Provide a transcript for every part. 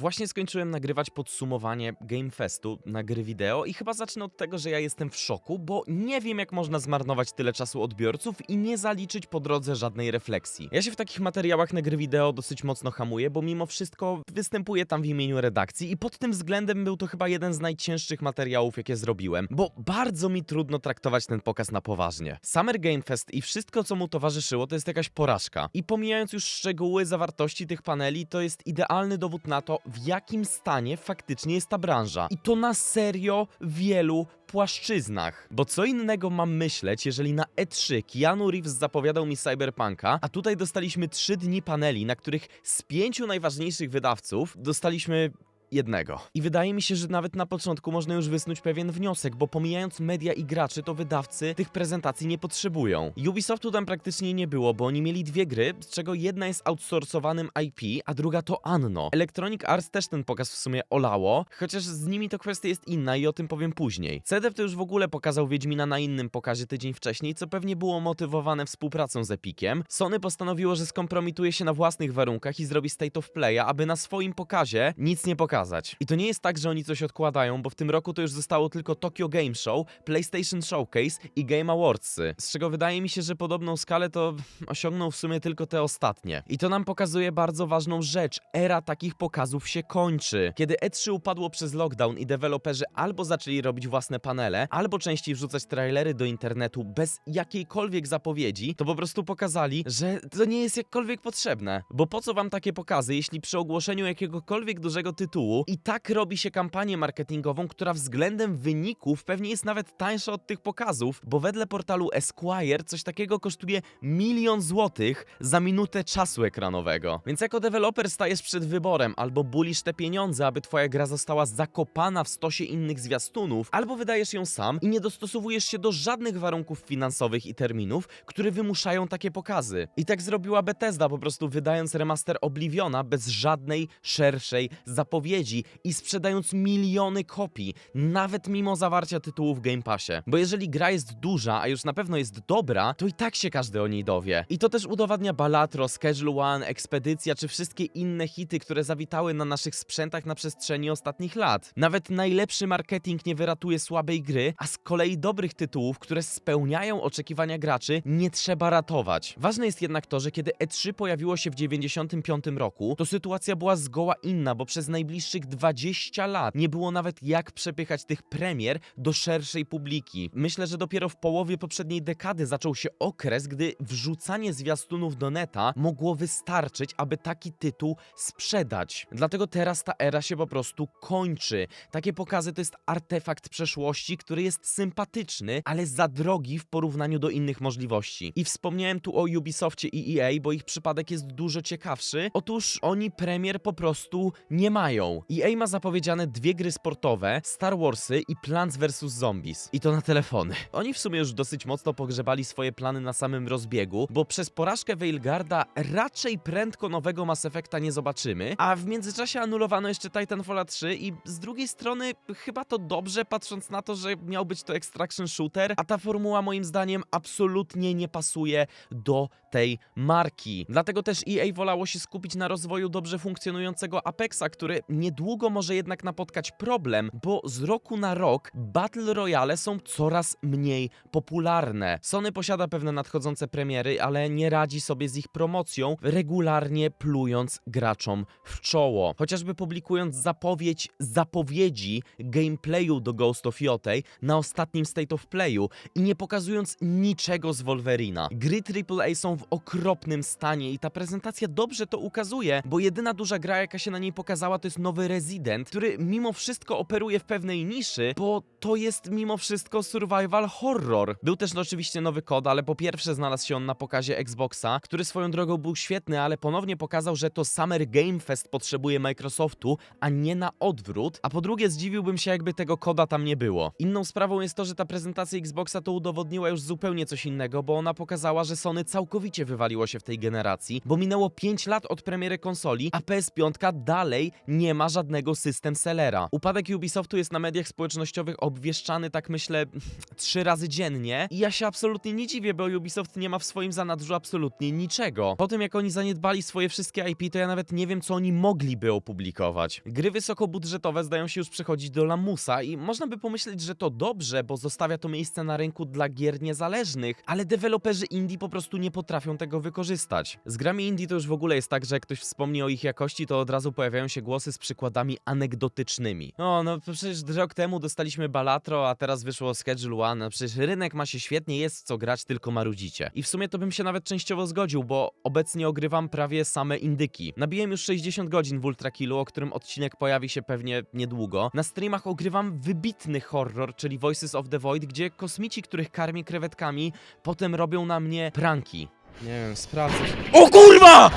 Właśnie skończyłem nagrywać podsumowanie Game Festu na gry wideo i chyba zacznę od tego, że ja jestem w szoku, bo nie wiem jak można zmarnować tyle czasu odbiorców i nie zaliczyć po drodze żadnej refleksji. Ja się w takich materiałach na gry wideo dosyć mocno hamuję, bo mimo wszystko występuję tam w imieniu redakcji i pod tym względem był to chyba jeden z najcięższych materiałów, jakie zrobiłem, bo bardzo mi trudno traktować ten pokaz na poważnie. Summer Game Fest i wszystko, co mu towarzyszyło, to jest jakaś porażka. I pomijając już szczegóły zawartości tych paneli, to jest idealny dowód na to, w jakim stanie faktycznie jest ta branża. I to na serio wielu płaszczyznach. Bo co innego mam myśleć, jeżeli na E3 Keanu Reeves zapowiadał mi Cyberpunka, a tutaj dostaliśmy 3 dni paneli, na których z pięciu najważniejszych wydawców dostaliśmy jednego. I wydaje mi się, że nawet na początku można już wysnuć pewien wniosek, bo pomijając media i graczy, to wydawcy tych prezentacji nie potrzebują. Ubisoftu tam praktycznie nie było, bo oni mieli dwie gry, z czego jedna jest outsourcowanym IP, a druga to Anno. Electronic Arts też ten pokaz w sumie olało, chociaż z nimi to kwestia jest inna i o tym powiem później. CDF to już w ogóle pokazał Wiedźmina na innym pokazie tydzień wcześniej, co pewnie było motywowane współpracą z Epiciem. Sony postanowiło, że skompromituje się na własnych warunkach i zrobi State of Playa, aby na swoim pokazie nic nie pokazać. I to nie jest tak, że oni coś odkładają, bo w tym roku to już zostało tylko Tokyo Game Show, PlayStation Showcase i Game Awardsy, z czego wydaje mi się, że podobną skalę to osiągną w sumie tylko te ostatnie. I to nam pokazuje bardzo ważną rzecz. Era takich pokazów się kończy. Kiedy E3 upadło przez lockdown i deweloperzy albo zaczęli robić własne panele, albo częściej wrzucać trailery do internetu bez jakiejkolwiek zapowiedzi, to po prostu pokazali, że to nie jest jakkolwiek potrzebne. Bo po co wam takie pokazy, jeśli przy ogłoszeniu jakiegokolwiek dużego tytułu i tak robi się kampanię marketingową, która względem wyników pewnie jest nawet tańsza od tych pokazów, bo wedle portalu Esquire coś takiego kosztuje milion złotych za minutę czasu ekranowego. Więc jako deweloper stajesz przed wyborem, albo bulisz te pieniądze, aby twoja gra została zakopana w stosie innych zwiastunów, albo wydajesz ją sam i nie dostosowujesz się do żadnych warunków finansowych i terminów, które wymuszają takie pokazy. I tak zrobiła Bethesda, po prostu wydając remaster Obliviona bez żadnej szerszej zapowiedzi i sprzedając miliony kopii, nawet mimo zawarcia tytułu w Game Passie. Bo jeżeli gra jest duża, a już na pewno jest dobra, to i tak się każdy o niej dowie. I to też udowadnia Balatro, Schedule One, Ekspedycja czy wszystkie inne hity, które zawitały na naszych sprzętach na przestrzeni ostatnich lat. Nawet najlepszy marketing nie wyratuje słabej gry, a z kolei dobrych tytułów, które spełniają oczekiwania graczy, nie trzeba ratować. Ważne jest jednak to, że kiedy E3 pojawiło się w 95 roku, to sytuacja była zgoła inna, bo przez najbliższych 20 lat nie było nawet jak przepychać tych premier do szerszej publiki. Myślę, że dopiero w połowie poprzedniej dekady zaczął się okres, gdy wrzucanie zwiastunów do neta mogło wystarczyć, aby taki tytuł sprzedać. Dlatego teraz ta era się po prostu kończy. Takie pokazy to jest artefakt przeszłości, który jest sympatyczny, ale za drogi w porównaniu do innych możliwości. I wspomniałem tu o Ubisoftie i EA, bo ich przypadek jest dużo ciekawszy. Otóż oni premier po prostu nie mają. EA ma zapowiedziane dwie gry sportowe, Star Warsy i Plants vs Zombies. I to na telefony. Oni w sumie już dosyć mocno pogrzebali swoje plany na samym rozbiegu, bo przez porażkę Veilgarda raczej prędko nowego Mass Effecta nie zobaczymy, a w międzyczasie anulowano jeszcze Titanfalla 3 i z drugiej strony chyba to dobrze, patrząc na to, że miał być to extraction shooter, a ta formuła moim zdaniem absolutnie nie pasuje do tej marki. Dlatego też EA wolało się skupić na rozwoju dobrze funkcjonującego Apexa, który niedługo może jednak napotkać problem, bo z roku na rok Battle Royale są coraz mniej popularne. Sony posiada pewne nadchodzące premiery, ale nie radzi sobie z ich promocją, regularnie plując graczom w czoło. Chociażby publikując zapowiedź zapowiedzi gameplayu do Ghost of Yotei na ostatnim State of Playu i nie pokazując niczego z Wolverina. Gry AAA są w okropnym stanie i ta prezentacja dobrze to ukazuje, bo jedyna duża gra, jaka się na niej pokazała, to jest nowy Resident, który mimo wszystko operuje w pewnej niszy, bo to jest mimo wszystko survival horror. Był też no, oczywiście nowy kod, ale po pierwsze znalazł się on na pokazie Xboxa, który swoją drogą był świetny, ale ponownie pokazał, że to Summer Game Fest potrzebuje Microsoftu, a nie na odwrót, a po drugie zdziwiłbym się, jakby tego koda tam nie było. Inną sprawą jest to, że ta prezentacja Xboxa to udowodniła już zupełnie coś innego, bo ona pokazała, że Sony całkowicie wywaliło się w tej generacji, bo minęło 5 lat od premiery konsoli, a PS5 dalej nie ma ma żadnego system sellera. Upadek Ubisoftu jest na mediach społecznościowych obwieszczany, tak myślę, trzy razy dziennie i ja się absolutnie nie dziwię, bo Ubisoft nie ma w swoim zanadrzu absolutnie niczego. Po tym, jak oni zaniedbali swoje wszystkie IP, to ja nawet nie wiem, co oni mogliby opublikować. Gry wysokobudżetowe zdają się już przechodzić do lamusa i można by pomyśleć, że to dobrze, bo zostawia to miejsce na rynku dla gier niezależnych, ale deweloperzy indie po prostu nie potrafią tego wykorzystać. Z grami indie to już w ogóle jest tak, że jak ktoś wspomni o ich jakości, to od razu pojawiają się głosy z przykładami anegdotycznymi. No, no przecież rok temu dostaliśmy Balatro, a teraz wyszło Schedule One, no przecież rynek ma się świetnie, jest co grać, tylko marudzicie. I w sumie to bym się nawet częściowo zgodził, bo obecnie ogrywam prawie same indyki. Nabiłem już 60 godzin w Ultra Killu, o którym odcinek pojawi się pewnie niedługo. Na streamach ogrywam wybitny horror, czyli Voices of the Void, gdzie kosmici, których karmię krewetkami, potem robią na mnie pranki. Nie wiem, sprawdzę. O kurwa!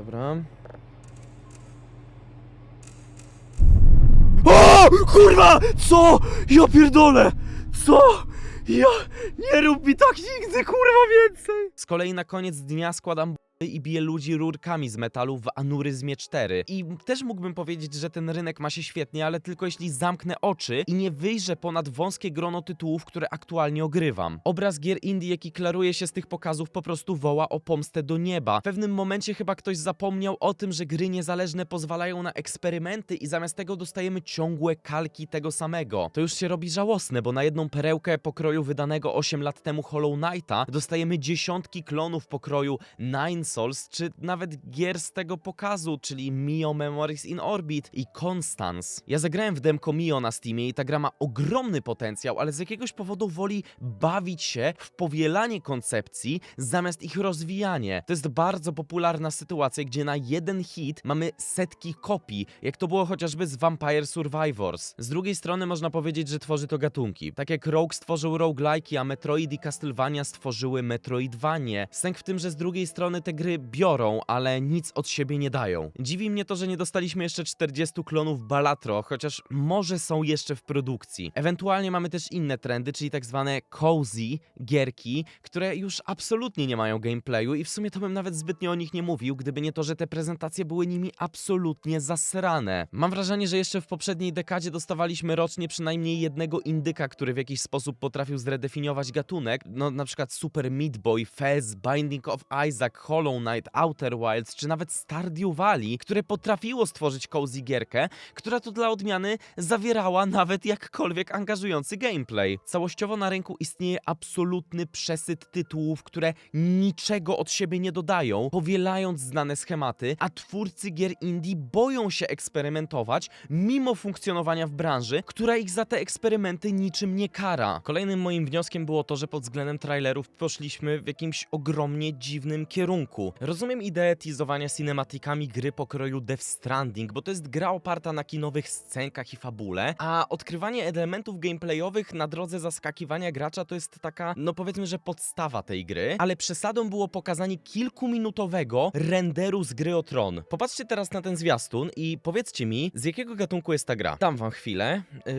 Dobra. O! Kurwa! Co? Ja pierdolę! Co? Ja... Nie rób mi tak nigdy, kurwa, więcej! Z kolei na koniec dnia składam i bije ludzi rurkami z metalu w Anuryzmie 4. I też mógłbym powiedzieć, że ten rynek ma się świetnie, ale tylko jeśli zamknę oczy i nie wyjrzę ponad wąskie grono tytułów, które aktualnie ogrywam. Obraz gier indie, jaki klaruje się z tych pokazów, po prostu woła o pomstę do nieba. W pewnym momencie chyba ktoś zapomniał o tym, że gry niezależne pozwalają na eksperymenty i zamiast tego dostajemy ciągłe kalki tego samego. To już się robi żałosne, bo na jedną perełkę pokroju wydanego 8 lat temu Hollow Knighta dostajemy dziesiątki klonów pokroju Nine Souls, czy nawet gier z tego pokazu, czyli Mio Memories in Orbit i Constance. Ja zagrałem w demko Mio na Steamie i ta gra ma ogromny potencjał, ale z jakiegoś powodu woli bawić się w powielanie koncepcji zamiast ich rozwijanie. To jest bardzo popularna sytuacja, gdzie na jeden hit mamy setki kopii, jak to było chociażby z Vampire Survivors. Z drugiej strony można powiedzieć, że tworzy to gatunki. Tak jak Rogue stworzył roguelike'i, a Metroid i Castlevania stworzyły Metroidvanie. Sęk w tym, że z drugiej strony te gry biorą, ale nic od siebie nie dają. Dziwi mnie to, że nie dostaliśmy jeszcze 40 klonów Balatro, chociaż może są jeszcze w produkcji. Ewentualnie mamy też inne trendy, czyli tak zwane cozy gierki, które już absolutnie nie mają gameplayu i w sumie to bym nawet zbytnio o nich nie mówił, gdyby nie to, że te prezentacje były nimi absolutnie zasrane. Mam wrażenie, że jeszcze w poprzedniej dekadzie dostawaliśmy rocznie przynajmniej jednego indyka, który w jakiś sposób potrafił zredefiniować gatunek, no na przykład Super Meat Boy, Fez, Binding of Isaac, Hollow Knight, Outer Wilds, czy nawet Stardew Valley, które potrafiło stworzyć cozy gierkę, która to dla odmiany zawierała nawet jakkolwiek angażujący gameplay. Całościowo na rynku istnieje absolutny przesyt tytułów, które niczego od siebie nie dodają, powielając znane schematy, a twórcy gier indie boją się eksperymentować, mimo funkcjonowania w branży, która ich za te eksperymenty niczym nie kara. Kolejnym moim wnioskiem było to, że pod względem trailerów poszliśmy w jakimś ogromnie dziwnym kierunku. Rozumiem ideę teasowania cinematikami gry pokroju Death Stranding, bo to jest gra oparta na kinowych scenkach i fabule, a odkrywanie elementów gameplayowych na drodze zaskakiwania gracza to jest taka, no powiedzmy, że podstawa tej gry, ale przesadą było pokazanie kilkuminutowego renderu z gry o Tron. Popatrzcie teraz na ten zwiastun i powiedzcie mi, z jakiego gatunku jest ta gra. Dam wam chwilę. Yy,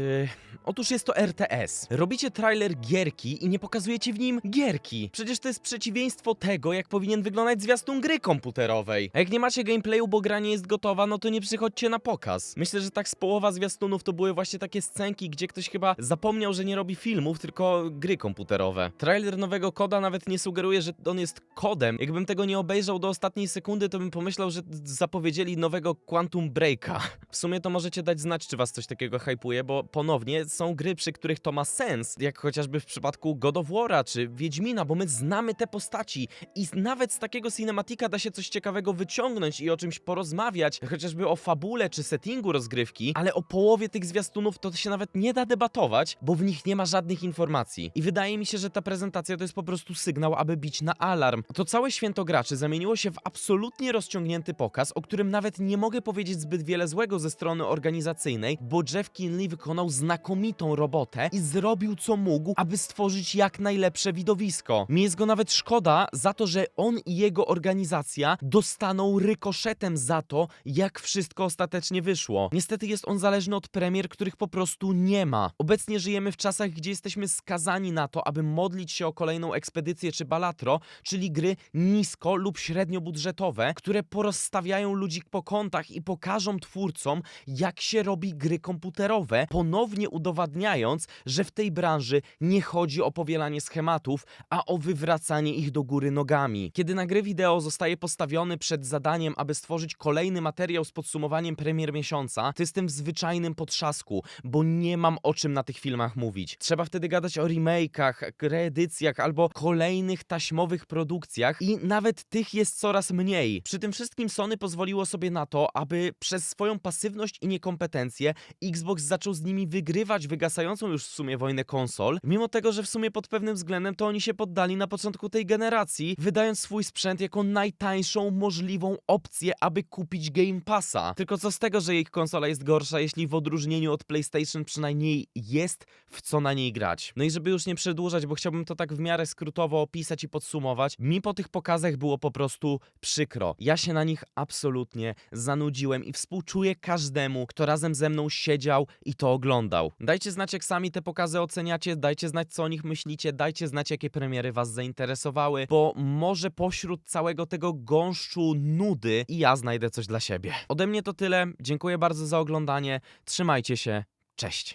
otóż jest to RTS. Robicie trailer gierki i nie pokazujecie w nim gierki. Przecież to jest przeciwieństwo tego, jak powinien wyglądać zwiastun gry komputerowej. A jak nie macie gameplayu, bo gra nie jest gotowa, no to nie przychodźcie na pokaz. Myślę, że tak z połowa zwiastunów to były właśnie takie scenki, gdzie ktoś chyba zapomniał, że nie robi filmów, tylko gry komputerowe. Trailer nowego koda nawet nie sugeruje, że on jest kodem. Jakbym tego nie obejrzał do ostatniej sekundy, to bym pomyślał, że zapowiedzieli nowego Quantum Breaka. W sumie to możecie dać znać, czy was coś takiego hypuje, bo ponownie są gry, przy których to ma sens, jak chociażby w przypadku God of War'a czy Wiedźmina, bo my znamy te postaci i nawet z takiego cinematika da się coś ciekawego wyciągnąć i o czymś porozmawiać, chociażby o fabule czy settingu rozgrywki, ale o połowie tych zwiastunów to się nawet nie da debatować, bo w nich nie ma żadnych informacji. I wydaje mi się, że ta prezentacja to jest po prostu sygnał, aby bić na alarm. To całe święto graczy zamieniło się w absolutnie rozciągnięty pokaz, o którym nawet nie mogę powiedzieć zbyt wiele złego ze strony organizacyjnej, bo Jeff Kinley wykonał znakomitą robotę i zrobił co mógł, aby stworzyć jak najlepsze widowisko. Mi jest go nawet szkoda za to, że on i jego jego organizacja dostaną rykoszetem za to, jak wszystko ostatecznie wyszło. Niestety jest on zależny od premier, których po prostu nie ma. Obecnie żyjemy w czasach, gdzie jesteśmy skazani na to, aby modlić się o kolejną ekspedycję czy balatro, czyli gry nisko lub średnio budżetowe, które porozstawiają ludzi po kątach i pokażą twórcom, jak się robi gry komputerowe, ponownie udowadniając, że w tej branży nie chodzi o powielanie schematów, a o wywracanie ich do góry nogami. Kiedy na gry wideo zostaje postawiony przed zadaniem, aby stworzyć kolejny materiał z podsumowaniem premier miesiąca, to jestem w zwyczajnym potrzasku, bo nie mam o czym na tych filmach mówić. Trzeba wtedy gadać o remake'ach, reedycjach albo kolejnych taśmowych produkcjach i nawet tych jest coraz mniej. Przy tym wszystkim Sony pozwoliło sobie na to, aby przez swoją pasywność i niekompetencję Xbox zaczął z nimi wygrywać wygasającą już w sumie wojnę konsol, mimo tego, że w sumie pod pewnym względem to oni się poddali na początku tej generacji, wydając swój sprzęt jako najtańszą możliwą opcję, aby kupić Game Passa. Tylko co z tego, że ich konsola jest gorsza, jeśli w odróżnieniu od PlayStation przynajmniej jest w co na niej grać. No i żeby już nie przedłużać, bo chciałbym to tak w miarę skrótowo opisać i podsumować, mi po tych pokazach było po prostu przykro. Ja się na nich absolutnie zanudziłem i współczuję każdemu, kto razem ze mną siedział i to oglądał. Dajcie znać, jak sami te pokazy oceniacie, dajcie znać, co o nich myślicie, dajcie znać, jakie premiery was zainteresowały, bo może pośród całego tego gąszczu nudy i ja znajdę coś dla siebie. Ode mnie to tyle. Dziękuję bardzo za oglądanie. Trzymajcie się. Cześć.